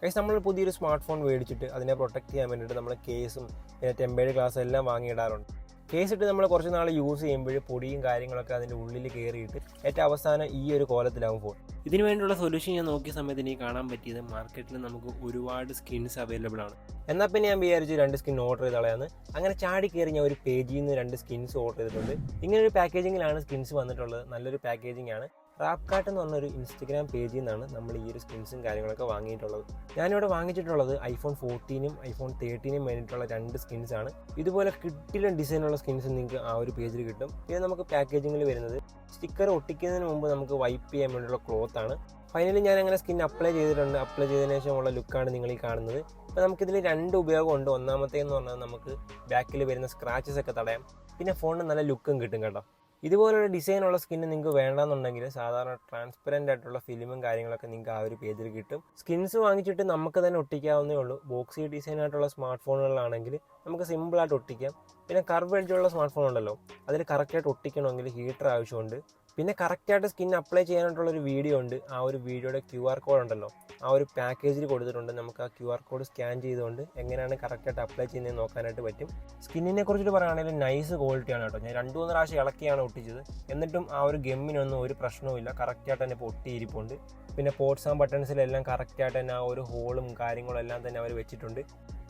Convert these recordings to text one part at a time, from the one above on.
Guys നമ്മൾ പുതിയൊരു smart phone മേടിച്ചിട്ട് അതിനെ പ്രൊട്ടക്ട് ചെയ്യാൻ വേണ്ടിയിട്ട് നമ്മൾ കേസും പിന്നെ ടെമ്പേർഡ് ഗ്ലാസ് എല്ലാം വാങ്ങിയിടാറുണ്ട്. കേസ് ഇട്ട് നമ്മൾ കുറച്ച് നാൾ യൂസ് ചെയ്യുമ്പോൾ പൊടിയും കാര്യങ്ങളൊക്കെ അതിന്റെ ഉള്ളിൽ കയറിയിട്ട് ഏറ്റവും അവസാനം ഈ ഒരു കോലത്തിലാവും ഫോൺ ഇതിനു വേണ്ടിയുള്ള സൊല്യൂഷൻ ഞാൻ നോക്കിയ സമയത്ത് എനിക്ക് കാണാൻ പറ്റിയത് മാർക്കറ്റിൽ നമുക്ക് ഒരുപാട് സ്കിൻസ് അവൈലബിൾ ആണ്. എന്നാൽ പിന്നെ ഞാൻ വിചാരിച്ചു രണ്ട് സ്കിൻ ഓർഡർ ചെയ്ത് കളയാന്ന്. അങ്ങനെ ചാടി കയറി ഞാൻ ഒരു പേജിൽ നിന്ന് രണ്ട് സ്കിൻസ് ഓർഡർ ചെയ്തിട്ടുണ്ട്. ഇങ്ങനെ ഒരു പാക്കേജിങ്ങിലാണ് സ്കിൻസ് വന്നിട്ടുള്ളത്. നല്ലൊരു പാക്കേജിംഗ് ആണ്. റാപ്കാർട്ട് എന്ന് പറഞ്ഞൊരു ഇൻസ്റ്റഗ്രാം പേജിൽ നിന്നാണ് നമ്മൾ ഈ ഒരു സ്കിൻസും കാര്യങ്ങളൊക്കെ വാങ്ങിയിട്ടുള്ളത്. ഞാനിവിടെ വാങ്ങിച്ചിട്ടുള്ളത് ഐഫോൺ ഫോർട്ടീനും ഐഫോൺ തേർട്ടീനും വേണ്ടിയിട്ടുള്ള രണ്ട് സ്കിൻസ് ആണ്. ഇതുപോലെ കിട്ടിലും ഡിസൈനുള്ള സ്കിൻസ് നിങ്ങൾക്ക് ആ ഒരു പേജിൽ കിട്ടും. പിന്നെ നമുക്ക് പാക്കേജിങ്ങിൽ വരുന്നത് സ്റ്റിക്കർ ഒട്ടിക്കുന്നതിന് മുമ്പ് നമുക്ക് വൈപ്പ് ചെയ്യാൻ വേണ്ടിയുള്ള ക്ലോത്ത് ആണ്. ഫൈനലി ഞാൻ അങ്ങനെ സ്കിൻ അപ്ലൈ ചെയ്തിട്ടുണ്ട്. അപ്ലൈ ചെയ്തതിനു ശേഷമുള്ള ലുക്കാണ് നിങ്ങൾ ഈ കാണുന്നത്. അപ്പോൾ നമുക്കിതിൽ രണ്ട് ഉപയോഗമുണ്ട്. ഒന്നാമത്തേന്ന് പറഞ്ഞാൽ നമുക്ക് ബാക്കിൽ വരുന്ന സ്ക്രാച്ചസ് ഒക്കെ തടയാം. പിന്നെ ഫോണിന് നല്ല ലുക്കും കിട്ടും കേട്ടോ. ഇതുപോലുള്ള ഡിസൈനുള്ള സ്കിന്ന് നിങ്ങൾക്ക് വേണമെന്നുണ്ടെങ്കിൽ സാധാരണ ട്രാൻസ്പെറന്റ് ആയിട്ടുള്ള ഫിലിമും കാര്യങ്ങളൊക്കെ നിങ്ങൾക്ക് ആ ഒരു പേജിൽ കിട്ടും. സ്കിൻസ് വാങ്ങിച്ചിട്ട് നമുക്ക് തന്നെ ഒട്ടിക്കാവുന്നേ ഉള്ളൂ. ബോക്സി ഡിസൈൻ ആയിട്ടുള്ള സ്മാർട്ട് ഫോണുകളാണെങ്കിൽ നമുക്ക് സിമ്പിളായിട്ട് ഒട്ടിക്കാം. പിന്നെ കർവ് എഡ്ജുള്ള സ്മാർട്ട് ഫോൺ ഉണ്ടല്ലോ. അതിൽ കറക്റ്റായിട്ട് ഒട്ടിക്കണമെങ്കിൽ ഹീറ്റർ ആവശ്യമുണ്ട്. പിന്നെ കറക്റ്റായിട്ട് സ്കിൻ അപ്ലൈ ചെയ്യാനായിട്ടുള്ളൊരു വീഡിയോ ഉണ്ട്. ആ ഒരു വീഡിയോയുടെ ക്യു ആർ കോഡ് ഉണ്ടല്ലോ. ആ ഒരു പാക്കേജിൽ കൊടുത്തിട്ടുണ്ട്. നമുക്ക് ആ ക്യു ആർ കോഡ് സ്കാൻ ചെയ്തുകൊണ്ട് എങ്ങനെയാണ് കറക്റ്റായിട്ട് അപ്ലൈ ചെയ്യുന്നത് നോക്കാനായിട്ട് പറ്റും. സ്കിന്നിനെ കുറിച്ചിട്ട് പറയുകയാണെങ്കിൽ നൈസ് ക്വാളിറ്റിയാണ് കേട്ടോ. ഞാൻ രണ്ടു മൂന്ന് പ്രാവശ്യം ഇളക്കിയാണ് ഒട്ടിച്ചത്. എന്നിട്ടും ആ ഒരു ഗമ്മിനൊന്നും ഒരു പ്രശ്നവുമില്ല കറക്റ്റായിട്ട് തന്നെ പൊട്ടിയിരിപ്പുണ്ട്. പിന്നെ പോർട്സ് ആൻഡ് ബട്ടൺസിലെല്ലാം കറക്റ്റായിട്ട് തന്നെ ആ ഒരു ഹോളും കാര്യങ്ങളും എല്ലാം തന്നെ അവർ വെച്ചിട്ടുണ്ട്.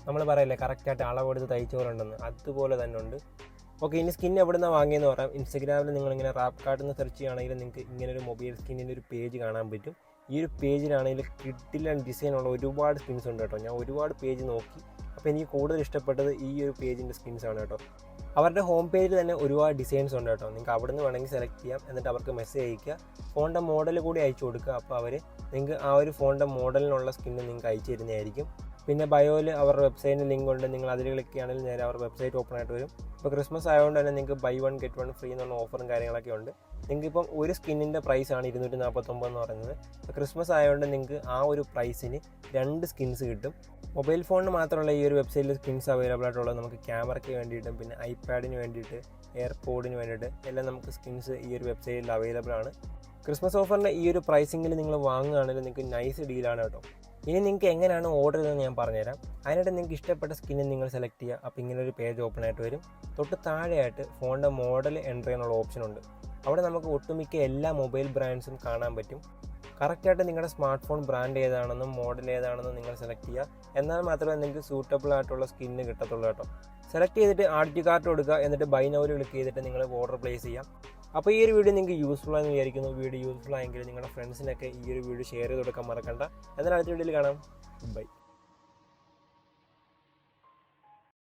നമ്മൾ പറയില്ലേ കറക്റ്റായിട്ട് അളവെടുത്ത് തയ്ച്ചവരുണ്ടെന്ന്. അതുപോലെ തന്നെ ഉണ്ട്. ഓക്കെ ഇനി സ്കിൻ എവിടെ നിന്നാണ് വാങ്ങിയെന്ന് പറയാം. ഇൻസ്റ്റഗ്രാമിൽ നിങ്ങൾ ഇങ്ങനെ റാപ്പ് കാർഡ് എന്ന് സെർച്ച് ചെയ്യുകയാണെങ്കിൽ നിങ്ങൾക്ക് ഇങ്ങനെ ഒരു മൊബൈൽ സ്കിന്നിന്റെ ഒരു പേജ് കാണാൻ പറ്റും. ഈ ഒരു പേജിലാണെങ്കിൽ ആൻഡ് ഉള്ള ഒരുപാട് സ്കിൻസ് ഉണ്ട് കേട്ടോ. ഞാൻ ഒരുപാട് പേജ് നോക്കി. അപ്പോൾ എനിക്ക് കൂടുതൽ ഇഷ്ടപ്പെട്ടത് ഈ ഒരു പേജിന്റെ സ്കിൻസ് ആണ് കേട്ടോ. അവരുടെ ഹോം പേജിൽ തന്നെ ഒരുപാട് ഡിസൈൻസ് ഉണ്ട് കേട്ടോ. നിങ്ങൾക്ക് അവിടെ നിന്ന് വേണമെങ്കിൽ സെലക്ട് ചെയ്യാം. എന്നിട്ട് അവർക്ക് മെസ്സേജ് അയക്കുക. ഫോണിന്റെ മോഡൽ കൂടി അയച്ചു കൊടുക്കുക. അപ്പോൾ അവർ നിങ്ങൾക്ക് ആ ഒരു ഫോണിന്റെ മോഡലിനുള്ള സ്കിന്ന് നിങ്ങൾക്ക് അയച്ചു തരുന്നതായിരിക്കും. പിന്നെ ബയോയിൽ അവരുടെ വെബ്സൈറ്റിന് ലിങ്ക് ഉണ്ട്. നിങ്ങൾ അതിൽ ക്ലിക്ക് ചെയ്യുകയാണെങ്കിൽ നേരെ അവർ വെബ്സൈറ്റ് ഓപ്പൺ ആയിട്ട് വരും. ഇപ്പോൾ ക്രിസ്മസ് ആയതുകൊണ്ട് തന്നെ നിങ്ങൾക്ക് buy one get one free എന്നുള്ള ഓഫറും കാര്യങ്ങളൊക്കെ ഉണ്ട്. നിങ്ങൾക്ക് ഇപ്പം ഒരു സ്കിന്നിന്റെ പ്രൈസാണ് ഇരുന്നൂറ്റി നാൽപ്പത്തൊമ്പത് എന്ന് പറയുന്നത്. ഇപ്പോൾ ക്രിസ്മസ് ആയതുകൊണ്ട് നിങ്ങൾക്ക് ആ ഒരു പ്രൈസിന് രണ്ട് സ്കിൻസ് കിട്ടും. മൊബൈൽ ഫോണിന് മാത്രമല്ല ഈ ഒരു വെബ്സൈറ്റിൽ സ്കിൻസ് അവൈലബിൾ ആയിട്ടുള്ളത് നമുക്ക് ക്യാമറയ്ക്ക് വേണ്ടിയിട്ടും പിന്നെ ഐപാഡിന് വേണ്ടിയിട്ട് എയർപോഡിന് വേണ്ടിയിട്ട് എല്ലാം നമുക്ക് സ്കിൻസ് ഈ ഒരു വെബ്സൈറ്റിൽ അവൈലബിൾ ആണ്. ക്രിസ്മസ് ഓഫറിന്റെ ഈ ഒരു പ്രൈസിങ്ങിൽ നിങ്ങൾ വാങ്ങുകയാണെങ്കിൽ നിങ്ങൾക്ക് നൈസ് ഡീലാണ് കേട്ടോ. ഇനി നിങ്ങൾക്ക് എങ്ങനെയാണ് ഓർഡർ ചെയ്തതെന്ന് ഞാൻ പറഞ്ഞുതരാം. അതിനായിട്ട് നിങ്ങൾക്ക് ഇഷ്ടപ്പെട്ട സ്കിന്ന് നിങ്ങൾ സെലക്ട് ചെയ്യുക. അപ്പോൾ ഇങ്ങനെ ഒരു പേജ് ഓപ്പൺ ആയിട്ട് വരും. തൊട്ട് താഴെയായിട്ട് ഫോണിന്റെ മോഡൽ എന്റർ ചെയ്യാനുള്ള ഓപ്ഷൻ ഉണ്ട്. അവിടെ നമുക്ക് ഒട്ടുമിക്ക എല്ലാ മൊബൈൽ ബ്രാൻഡ്സും കാണാൻ പറ്റും. കറക്റ്റായിട്ട് നിങ്ങളുടെ സ്മാർട്ട് ഫോൺ ബ്രാൻഡ് ഏതാണെന്നും മോഡൽ ഏതാണെന്നും നിങ്ങൾ സെലക്ട് ചെയ്യുക. എന്നാൽ മാത്രമേ നിങ്ങൾക്ക് സൂട്ടബിൾ ആയിട്ടുള്ള സ്കിന്ന് കിട്ടത്തുള്ളൂ കേട്ടോ. സെലക്ട് ചെയ്തിട്ട് ആഡ് ടു കാർട്ട് കൊടുക്കുക. എന്നിട്ട് ബൈ നൗൽ ക്ലിക്ക് ചെയ്തിട്ട് നിങ്ങൾ ഓർഡർ പ്ലേസ് ചെയ്യാം അപ്പോൾ ഈ ഒരു വീഡിയോ നിങ്ങൾക്ക് യൂസ്ഫുൾ ആണെന്ന് വിചാരിക്കുന്നു. വീഡിയോ യൂസ്ഫുൾ ആയെങ്കിൽ നിങ്ങളുടെ ഫ്രണ്ട്സിനൊക്കെ ഈ ഒരു വീഡിയോ ഷെയർ ചെയ്ത് കൊടുക്കാൻ മറക്കണ്ട. എന്നാൽ അടുത്ത വീഡിയോയിൽ കാണാം. ബൈ